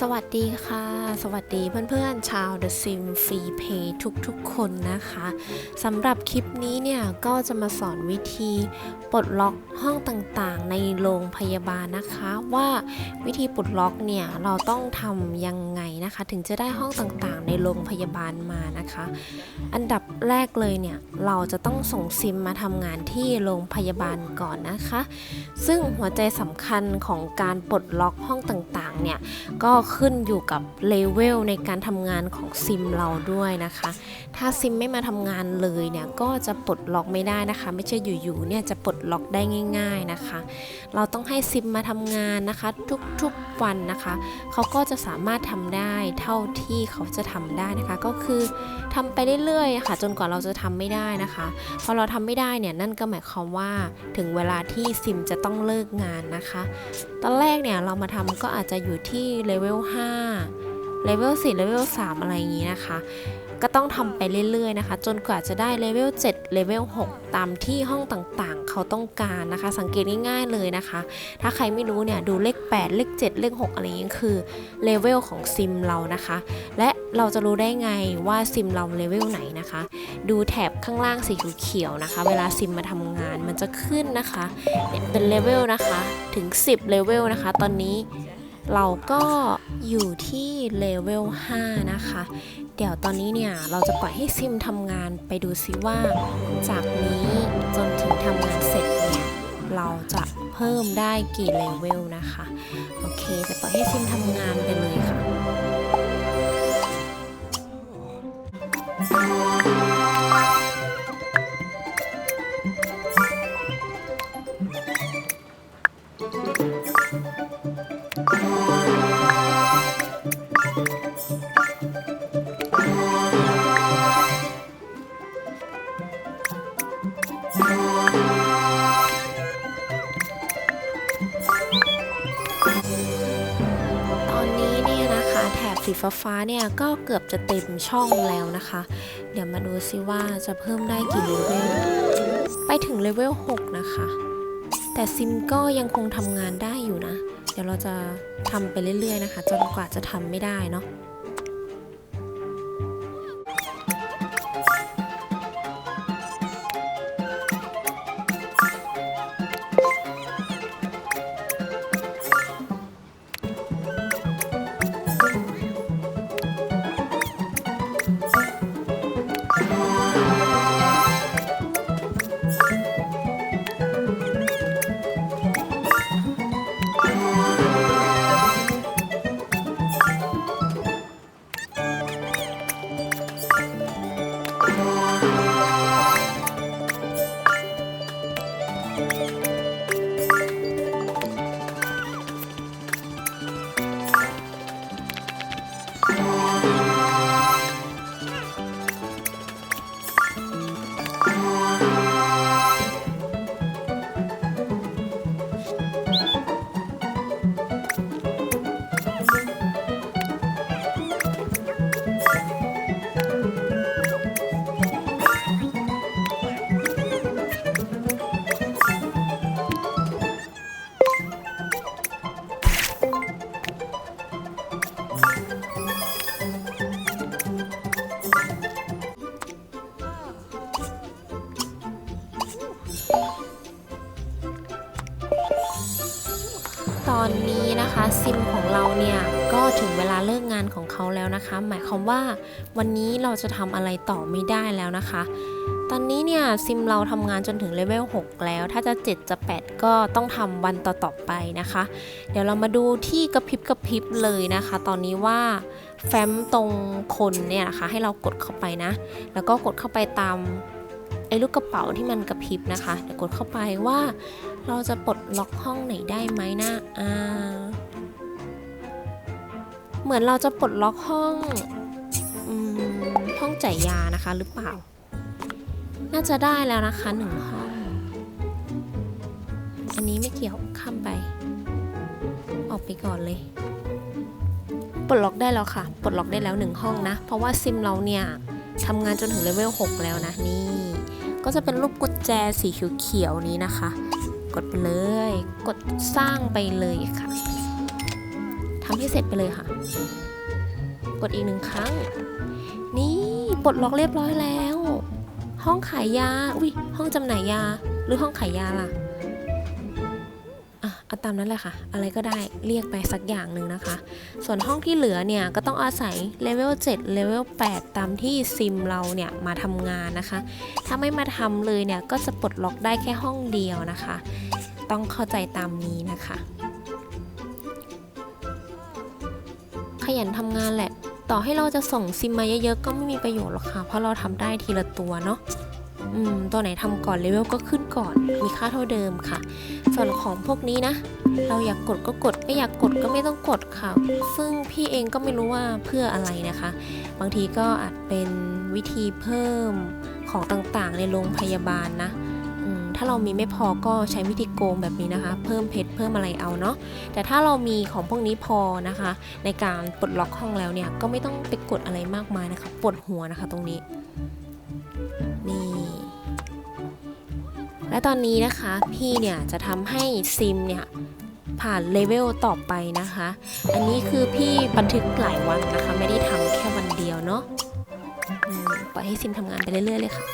สวัสดีค่ะ สวัสดีเพื่อนๆชาว The Sim Free Pay ทุกๆ คนนะคะสำหรับคลิปนี้เนี่ย ก็จะมาสอนวิธีปลดล็อกห้องต่างๆ ในโรงพยาบาลนะคะ ว่าวิธีปลดล็อกเนี่ย เราต้องทำยังไงนะคะ ถึงจะได้ห้องต่างๆ ในโรงพยาบาลมานะคะ อันดับแรกเลยเนี่ย เราจะต้องส่งซิมมาทำงานที่โรงพยาบาลก่อนนะคะ ซึ่งหัวใจสำคัญของการปลดล็อกห้องต่างๆ เนี่ยก็ขึ้นอยู่กับเลเวลในการทำงานของซิมเราด้วยนะคะ ถ้าซิมไม่มาทำงานเลยเนี่ยก็จะปลดล็อกไม่ได้นะคะ ไม่ใช่อยู่ๆเนี่ยจะปลดล็อกได้ง่าย ๆนะคะ เราต้องให้ซิมมาทำงานนะคะ ทุกๆวันนะคะ เขาก็จะสามารถทำได้เท่าที่เขาจะทำได้นะคะ ก็คือทำไปเรื่อยๆค่ะ จนกว่าเราจะทำไม่ได้นะคะพอเราทำไม่ได้เนี่ยนั่นก็หมายความว่าถึงเวลาที่ซิมจะต้องเลิกงานนะคะ ตอนแรกเนี่ยเรามาทำก็อาจจะอยู่ที่เลเวลล5เลเวล4เลเวล3อะไรอย่างนี้นะคะ ก็ต้องทำไปเรื่อยๆนะคะ จนกว่าจะได้เลเวล7เลเวล6ตามที่ห้องต่างๆ เขาต้องการนะคะ สังเกตง่ายๆเลยนะคะ ถ้าใครไม่รู้เนี่ยดูเลข 8 เลข 7 เลข 6 อะไรอย่างนี้คือเลเวลของซิมเรานะคะ และเราจะรู้ได้ไงว่าซิมเราเลเวลไหนนะคะ ดูแถบข้างล่างสีเขียวนะคะ เวลาซิมมาทำงานมันจะขึ้นนะคะ เป็นเลเวลนะคะ ถึง 10 เลเวลนะคะ ตอนนี้ เราก็อยู่ที่เลเวล 5 นะคะ เดี๋ยวตอนนี้เนี่ย เราจะปล่อยให้ซิมทำงานไปดูซิว่า จากนี้จนถึงทำงานเสร็จเนี่ย เราจะเพิ่มได้กี่เลเวลนะคะ โอเค จะปล่อยให้ซิมทำงานไปเลยค่ะ ฟ้าๆเนี่ยก็เกือบจะเต็มช่องแล้วนะคะ เดี๋ยวมาดูซิว่าจะเพิ่มได้กี่เลเวล ไปถึงเลเวล 6 นะคะ แต่ซิมก็ยังคงทำงานได้อยู่นะ เดี๋ยวเราจะทำไปเรื่อยๆนะคะ จนกว่าจะทำไม่ได้เนาะ ตอนนี้นะคะซิมของเราเนี่ยก็ถึงเวลาเลิกงานของเขาแล้วนะคะ หมายความว่าวันนี้เราจะทำอะไรต่อไม่ได้แล้วนะคะ ตอนนี้เนี่ยซิมเราทำงานจนถึงเลเวล6แล้ว ถ้าจะ 7 จะ 8 ก็ต้องทำวันต่อๆไปนะคะ เดี๋ยวเรามาดูที่กระพริบกระพริบเลยนะคะ ตอนนี้ว่าแฟ้มตรงคนเนี่ยนะคะให้เรากดเข้าไปนะ แล้วก็กดเข้าไปตามไอ้ลูกกระเป๋าที่มันกระพริบนะคะ เดี๋ยวกดเข้าไปว่า เราจะปลดล็อกห้องไหนได้ไหมนะอ่าเหมือนเราจะปลดล็อกห้องอห้องจ่ายยานะคะหรือเปล่า น่าจะได้แล้วนะคะหนึ่งห้อง อันนี้ไม่เกี่ยวข้ามไป ออกไปก่อนเลยปลดล็อกได้แล้วค่ะ ปลดล็อกได้แล้วหนึ่งห้องนะ เพราะว่าซิมเราเนี่ยทำงานจนถึงเลเวล6แล้วนะนี่ ก็จะเป็นรูปกุญแจสีเขียวๆนี้นะคะ กดไปเลย กดสร้างไปเลยค่ะทำให้เสร็จไปเลยค่ะ กดอีกหนึ่งครั้ง นี่ปลดล็อกเรียบร้อยแล้ว ห้องขายยา อุ้ยห้องจำหน่ายยา หรือห้องขายยาล่ะอะเอาตามนั้นแหละค่ะ อะไรก็ได้เรียกไปสักอย่างหนึ่งนะคะ ส่วนห้องที่เหลือเนี่ย ก็ต้องอาศัยเลเวล7เลเวล8ตามที่ซิมเราเนี่ย มาทำงานนะคะ ถ้าไม่มาทำเลยเนี่ย ก็จะปลดล็อกได้แค่ห้องเดียวนะคะ ต้องเข้าใจตามนี้นะคะ ขยันทำงานแหละ ต่อให้เราจะส่งซิมมาเยอะๆก็ไม่มีประโยชน์หรอกค่ะ เพราะเราทำได้ทีละตัวเนาะอืมตัวไหนทำก่อนเลเวลก็ขึ้นก่อน มีค่าเท่าเดิมค่ะ ส่วนของพวกนี้นะ เราอยากกดก็กด ไม่อยากกดก็ไม่ต้องกดค่ะ ซึ่งพี่เองก็ไม่รู้ว่าเพื่ออะไรนะคะ บางทีก็อาจเป็นวิธีเพิ่มของต่างๆ ในโรงพยาบาลนะ ถ้าเรามีไม่พอก็ใช้วิธีโกงแบบนี้นะคะ เพิ่มเพชรเพิ่มอะไรเอาเนาะแต่ถ้าเรามีของพวกนี้พอนะคะ ในการปลดล็อกห้องแล้วเนี่ยก็ไม่ต้องไปกดอะไรมากมายนะคะปวดหัวนะคะตรงนี้นี่และตอนนี้นะคะพี่เนี่ยจะทำให้ซิมเนี่ยผ่านเลเวลต่อไปนะคะ อันนี้คือพี่บันทึกหลายวันนะคะ ไม่ได้ทำแค่วันเดียวเนาะปล่อยให้ซิมทำงานไปเรื่อยๆเลยค่ะ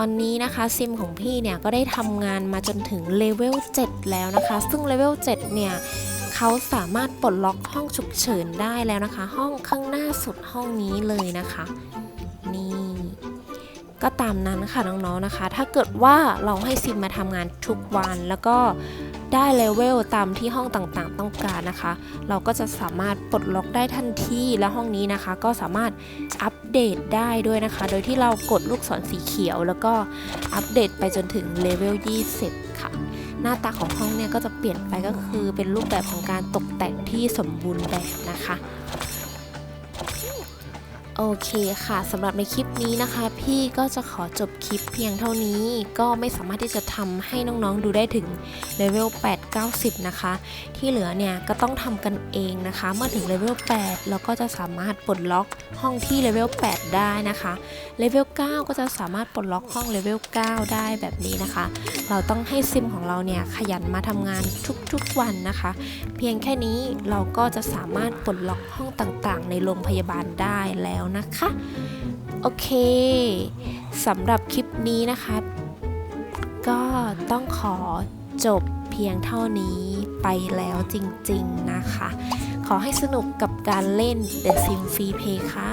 อนนี้นะคะซิมของพี่เนี่ยก็ได้ทำงานมาจนถึงเลเวล7แล้วนะคะ ซึ่งเลเวล7เนี่ยเขาสามารถปลดล็อกห้องฉุกเฉินได้แล้วนะคะ ห้องข้างหน้าสุดห้องนี้เลยนะคะ นี่ก็ตามนั้นค่ะน้องๆนะคะ ถ้าเกิดว่าเราให้ซิมมาทำงานทุกวันแล้วก็ได้เลเวลตามที่ห้องต่างๆ ต้องการนะคะ เราก็จะสามารถปลดล็อกได้ทันทีและห้องนี้นะคะ ก็สามารถอัป เดตได้ด้วยนะคะ โดยที่เรากดลูกศรสีเขียว แล้วก็อัปเดตไปจนถึงเลเวล 20 ค่ะ หน้าตาของห้องเนี่ยก็จะเปลี่ยนไปก็คือเป็นรูปแบบของการตกแต่งที่สมบูรณ์แบบนะคะ โอเคค่ะสำหรับในคลิปนี้นะคะ พี่ก็จะขอจบคลิปเพียงเท่านี้ก็ไม่สามารถที่จะทำให้น้องๆดูได้ถึงเลเวล8 90 นะคะ ที่เหลือเนี่ยก็ต้องทำกันเองนะคะ เมื่อถึงเลเวล8เราก็จะสามารถปลดล็อกห้องที่เลเวล8ได้นะคะเลเวล9ก็จะสามารถปลดล็อกห้องเลเวล9ได้แบบนี้นะคะ เราต้องให้ซิมของเราเนี่ยขยันมาทำงานทุกๆวันนะคะ เพียงแค่นี้เราก็จะสามารถปลดล็อกห้องต่างๆ ในโรงพยาบาลได้แล้วนะคะ โอเคสำหรับคลิปนี้นะคะก็ต้องขอจบเพียงเท่านี้ไปแล้วจริงๆนะคะ ขอให้สนุกกับการเล่น The Sim Free Play ค่ะ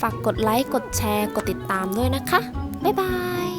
ฝากกดไลค์ กดแชร์ กดติดตามด้วยนะคะ บ๊ายบาย